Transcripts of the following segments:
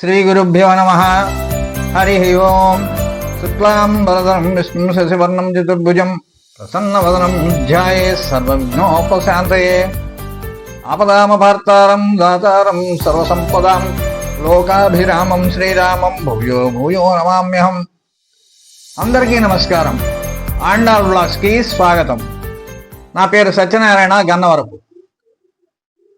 శ్రీగురుభ్యో నమ హరి ఓం శుక్లాం వరదరం విష్ణు శశివర్ణం చతుర్భుజం ప్రసన్నవదనం ధ్యాయే సర్వవిఘ్నోపశాంతయే ఆపదామభర్తారం దాతారం సర్వసంపదాం లోకాభిరామం శ్రీరామం భూయో భూయో నమామ్యహం అందరికీ నమస్కారం. ఆండాల్ బ్లాగ్స్కి స్వాగతం. నా పేరు సత్యనారాయణ గన్నవరపు.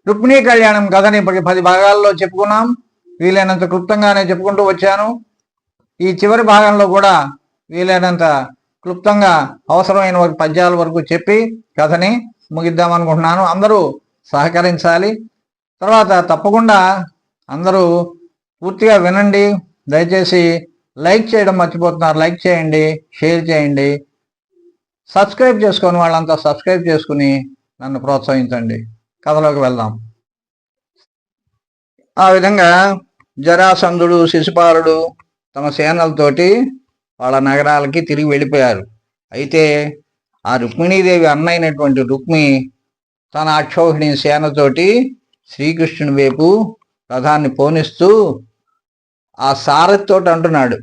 రుక్మిణీ కళ్యాణం కథని ఇప్పటికి పది భాగాల్లో చెప్పుకున్నాం. వీలైనంత క్లుప్తంగానే చెప్పుకుంటూ వచ్చాను. ఈ చివరి భాగంలో కూడా వీలైనంత క్లుప్తంగా అవసరమైన వరకు పద్యాల వరకు చెప్పి కథని ముగిద్దాం అనుకుంటున్నాను. అందరూ సహకరించాలి. తర్వాత తప్పకుండా అందరూ పూర్తిగా వినండి. దయచేసి లైక్ చేయడం మర్చిపోతున్నారు. లైక్ చేయండి షేర్ చేయండి. సబ్స్క్రైబ్ చేసుకొని వాళ్ళంతా సబ్స్క్రైబ్ చేసుకుని నన్ను ప్రోత్సహించండి. కథలోకి వెళ్దాం. ఆ విధంగా జరాసంధుడు శిశుపాలుడు తమ సేనలతోటి వాళ్ళ నగరాలకి తిరిగి వెళ్ళిపోయారు. అయితే ఆ రుక్మిణీదేవి అన్నైనటువంటి రుక్మి తన అక్షోహిణి సేనతోటి శ్రీకృష్ణుని వైపు రథాన్ని పోనిస్తూ ఆ సారథితోటి అంటున్నాడు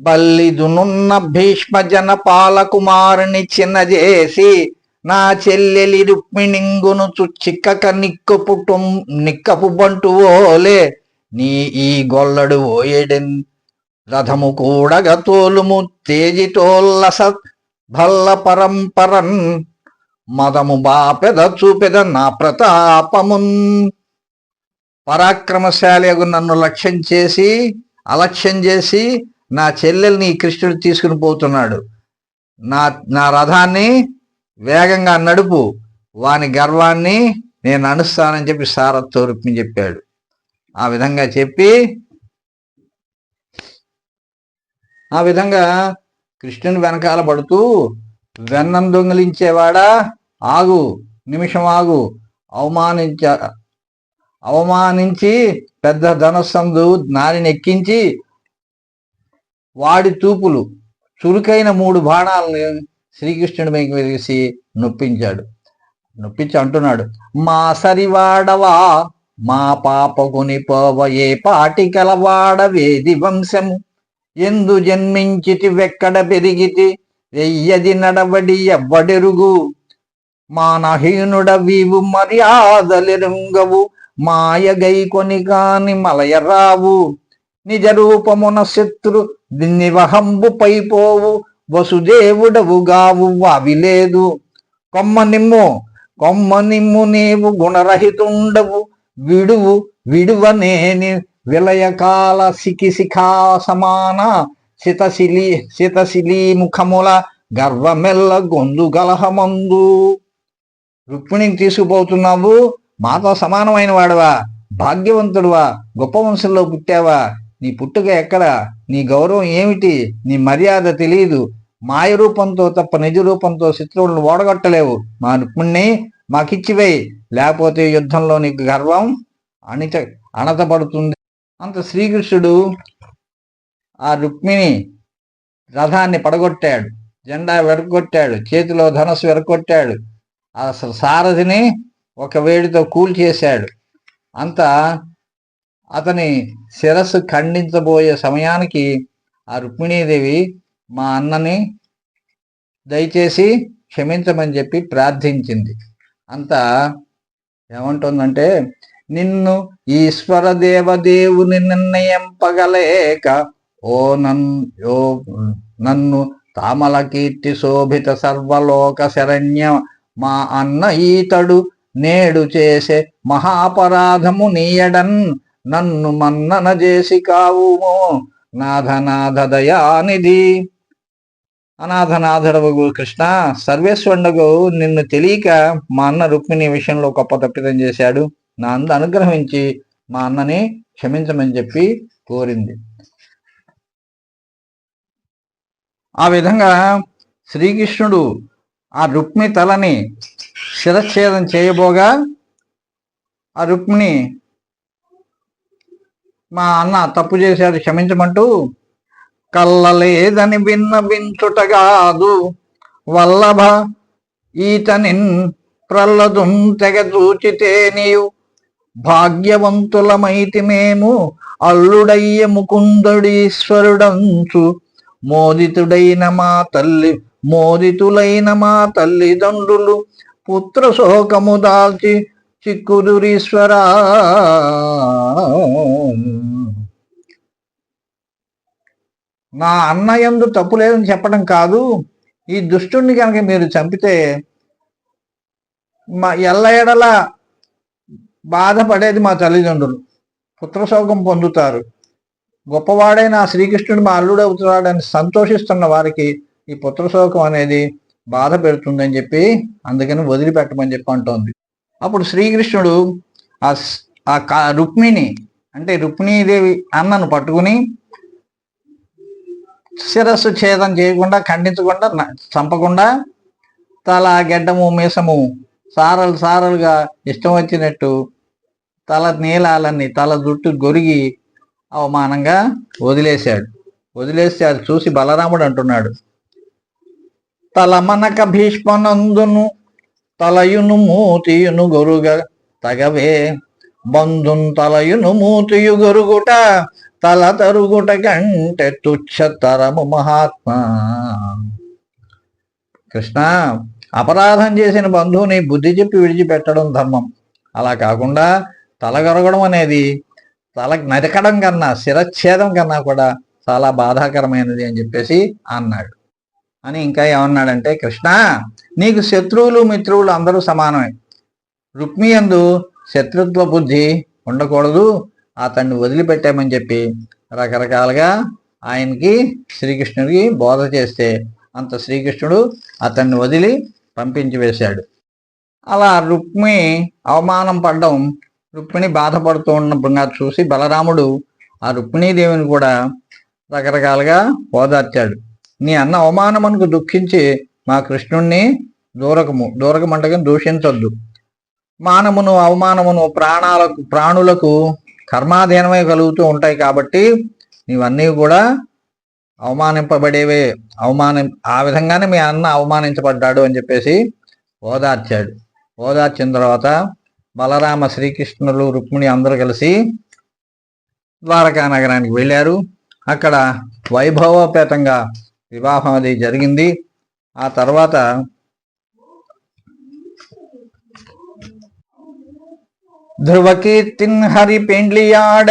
బల్లిదునున్న భీష్మ జన పాలకుమారుని చిన్నజేసి నా చెల్లెలి రుక్మిణింగును చిక్కక నిక్కు నిక్కపు బంటువోలే ఓలే నీ ఈ గొల్లడు ఓయేడెన్ రథము కూడగ తోలుము తేజిటోల్లస భల్ల పరంపరన్ మదము బాపెద చూపెద నా ప్రతాపమున్. పరాక్రమశాలియగు నన్ను లక్ష్యం చేసి అలక్ష్యం చేసి నా చెల్లెల్ని కృష్ణుడు తీసుకుని పోతున్నాడు. నా నా రథాన్ని వేగంగా నడుపు వాని గర్వాన్ని నేను అనుస్తానని చెప్పి సారథ్తో రుక్మి చెప్పాడు. ఆ విధంగా చెప్పి ఆ విధంగా కృష్ణుని వెనకాల పడుతూ వెన్నం దొంగిలించేవాడా? ఆగు నిమిషం ఆగు. అవమానించ అవమానించి పెద్ద ధనస్సందు నారిని ఎక్కించి వాడి తూపులు చురుకైన మూడు బాణాలను శ్రీకృష్ణుడి మీకు వేసి నొప్పించాడు. నొప్పించి అంటున్నాడు మా సరివాడవా? మా పాపకుని పోవయే పాటి కలవాడ వేది వంశము. ఎందు జన్మించితి వెక్కడ పెరిగితి? వెయ్యది నడవడి ఎవ్వడెరుగు? మానహీనుడ వీవు మర్యాదలెరుంగవు మాయగై కొని కాని మలయరావు? నిజ రూపమున శత్రు నివహంబు పైపోవు? వసుదేవుడవు గావు వావిలేదు? కొమ్మ నిమ్ము కొమ్మ నిమ్ము నీవు గుణరహితుండవు? విడువు విడువనేని విలయకాల సికిశిఖా సమాన శితశిలి శితశిలి ముఖముల గర్వమెల్ల గొందు గలహమందు. రుక్మిణిని తీసుకుపోతున్నావు మాతో సమానమైన వాడవా భాగ్యవంతుడువా గొప్ప వంశంలో పుట్టావా నీ పుట్టుక ఎక్కడ నీ గౌరవం ఏమిటి నీ మర్యాద తెలియదు మాయ రూపంతో తప్ప నిజ రూపంతో శత్రువులను ఓడగొట్టలేవు మా రుక్మిణ్ణి మాకిచ్చివేయి లేకపోతే యుద్ధంలో నీకు గర్వం అణిత అణతపడుతుంది. అంత శ్రీకృష్ణుడు ఆ రుక్మిణి రథాన్ని పడగొట్టాడు. జెండా వెరగొట్టాడు. చేతిలో ధనస్సు వెరగొట్టాడు. ఆ సారథిని ఒక వేడితో కూల్చేశాడు అంత అతని శిరస్సు ఖండించబోయే సమయానికి ఆ రుక్మిణీదేవి మా అన్నని దయచేసి క్షమించమని చెప్పి ప్రార్థించింది. అంత ఏమంటుందంటే నిన్ను ఈశ్వర దేవదేవుని నిర్ణయింపగలేక ఓ నన్ను నన్ను తామల కీర్తి శోభిత సర్వలోక శరణ్య మా అన్న ఈతడు నేడు చేసే మహాపరాధము నీయడన్ నన్ను మన్నన చేసి కావుమో నాథనాథ దయానిధి. అనాథనాథడవగు కృష్ణ సర్వేశ్వరుడగు నిన్ను తెలియక మా అన్న రుక్మిణి విషయంలో గొప్ప తప్పిదం చేశాడు. నా అందు అనుగ్రహించి మా అన్నని క్షమించమని చెప్పి కోరింది. ఆ విధంగా శ్రీకృష్ణుడు ఆ రుక్మి తలని శిరఛేదం చేయబోగా ఆ రుక్మిణి మా అన్న తప్పు చేశాడు క్షమించమంటూ కల్లలేదని విన్నవించుటగాదు. వల్లభ ఈతనిన్ ప్రల్లదుం తెగ చూచితే భాగ్యవంతులమైతి మేము అల్లుడయ్య ముకుందుడీశ్వరుడంచు మోదితుడైన మా తల్లి మోదితులైన మా తల్లిదండ్రులు పుత్ర శోకము దాల్చి చిక్కుదురీశ్వరా. నా అన్న ఎందు తప్పు లేదని చెప్పడం కాదు ఈ దుష్టుణ్ణి కనుక మీరు చంపితే మా ఎల్ల ఎడల బాధపడేది మా తల్లిదండ్రులు. పుత్రశోకం పొందుతారు. గొప్పవాడైన ఆ శ్రీకృష్ణుడు మా అల్లుడు అవుతున్నాడని సంతోషిస్తున్న వారికి ఈ పుత్రశోకం అనేది బాధ పెడుతుందని చెప్పి అందుకని వదిలిపెట్టమని చెప్పి అంటోంది. అప్పుడు శ్రీకృష్ణుడు ఆ ఆ రుక్మిణి అంటే రుక్మిణీదేవి అన్నను పట్టుకుని శిరస్సు ఛేదం చేయకుండా ఖండించకుండా చంపకుండా తల గెడ్డము మీసము సారలు సారలుగా ఇష్టం వచ్చినట్టు తల నీలాలన్నీ తల జుట్టు గొరిగి అవమానంగా వదిలేశాడు. వదిలేస్తే అది చూసి బలరాముడు అంటున్నాడు తలమనక భీష్మనందును తలయును మూతియును గొరుగ తగవే. బంధున్ తలయును మూతియు గొరుగుట తల తరుగుట కంటే తుచ్చతరము మహాత్మా. కృష్ణ అపరాధం చేసిన బంధువుని బుద్ధి చెప్పి విడిచిపెట్టడం ధర్మం. అలా కాకుండా తలగొరగడం అనేది తల నరకడం కన్నా శిరచ్ఛేదం కన్నా కూడా చాలా బాధాకరమైనది అని చెప్పేసి అన్నాడు. అని ఇంకా ఏమన్నాడంటే కృష్ణ నీకు శత్రువులు మిత్రువులు అందరూ సమానమే. రుక్మియందు శత్రుత్వ బుద్ధి ఉండకూడదు. అతన్ని వదిలిపెట్టామని చెప్పి రకరకాలుగా ఆయనకి శ్రీకృష్ణుడికి బోధ చేస్తే అంత శ్రీకృష్ణుడు అతన్ని వదిలి పంపించి వేశాడు. అలా రుక్మి అవమానం పడడం రుక్మిణి బాధపడుతూ ఉన్నప్పుడు చూసి బలరాముడు ఆ రుక్మిణీదేవిని కూడా రకరకాలుగా ఓదార్చాడు. నీ అన్న అవమానమునకు దుఃఖించి మా కృష్ణుణ్ణి దూరకము దూరకమంటగా దూషించొద్దు. మానమును అవమానమును ప్రాణాలకు ప్రాణులకు కర్మాధీనమై కలుగుతూ ఉంటాయి కాబట్టి నీవన్నీ కూడా అవమానింపబడేవే. అవమానం ఆ విధంగానే మీ అన్న అవమానించబడ్డాడు అని చెప్పేసి ఓదార్చాడు. ఓదార్చిన తర్వాత బలరామ శ్రీకృష్ణులు రుక్మిణి అందరూ కలిసి ద్వారకా నగరానికి వెళ్ళారు. అక్కడ వైభవోపేతంగా వివాహం అది జరిగింది. ఆ తర్వాత ధ్రువకీర్తిన్ హరి పెండ్లియాడ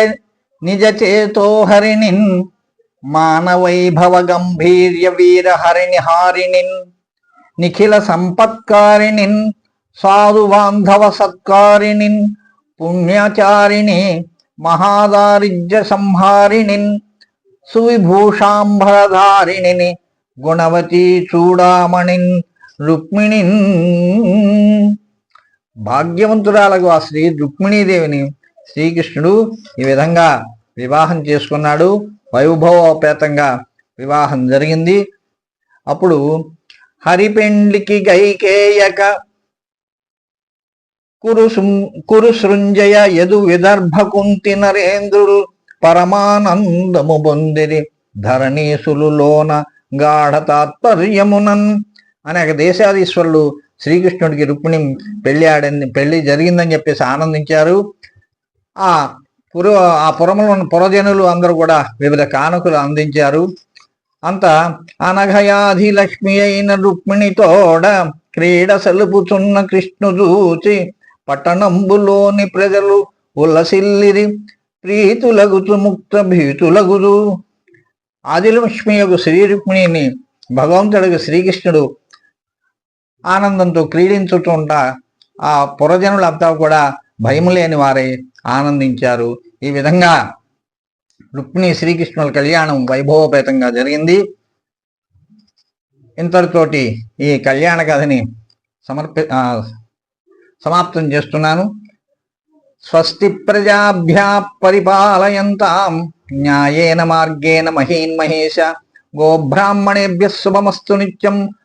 నిజ చేతో హరిణిన్ మానవైభవ గంభీర్య వీర హరిణి హారిణిన్ నిఖిల సంపత్కారిణిన్ సాధు బాంధవ సత్కారిణిన్ పుణ్యాచారిణి మహాదారిద్ర్య సంహారిణిన్ సువిభూషాంబరధారిణిని గుణవతీ చూడామణిన్ రుక్మిణిన్. భాగ్యవంతురాలకు ఆ శ్రీ రుక్మిణీదేవిని శ్రీకృష్ణుడు ఈ విధంగా వివాహం చేసుకున్నాడు. వైభవోపేతంగా వివాహం జరిగింది. అప్పుడు హరిపెండ్లికి గైకేయక కురు కురు సృంజయ యదు విదర్భ కుంతి నరేంద్రుడు పరమానందము పొందిరి. ధరణీసులు లోన గాఢ తాత్పర్యమునన్ అనేక దేశాధీశ్వరులు శ్రీకృష్ణుడికి రుక్మిణి పెళ్ళి ఆడని పెళ్ళి జరిగిందని చెప్పేసి ఆనందించారు. ఆ పుర ఆ పురములో ఉన్న పురజనులు అందరూ కూడా వివిధ కానుకలు అందించారు. అంత అనఘయాధి లక్ష్మి అయిన రుక్మిణితోడ క్రీడ సలుపుచున్న కృష్ణు చూచి పట్టణంబులోని ప్రజలు ఉల్లసిల్లిరి ప్రీతులగుచు ముక్త భీతులగుదు ఆదిలక్ష్మి యొక్క శ్రీ రుక్మిణిని భగవంతుడికి శ్రీకృష్ణుడు ఆనందంతో క్రీడించుతుంట ఆ పురజనులంతా కూడా భయం లేని వారై ఆనందించారు. ఈ విధంగా రుక్మిణి శ్రీకృష్ణుల కళ్యాణం వైభవపేతంగా జరిగింది. ఇంతటితోటి ఈ కళ్యాణ కథని సమర్పి సమాప్తం చేస్తున్నాను. స్వస్తి ప్రజాభ్యా పరిపాలయంతాం. న్యాయేన మార్గేణ మహీన్మహేష గోబ్రాహ్మణేభ్య శుభమస్తు నిత్యం.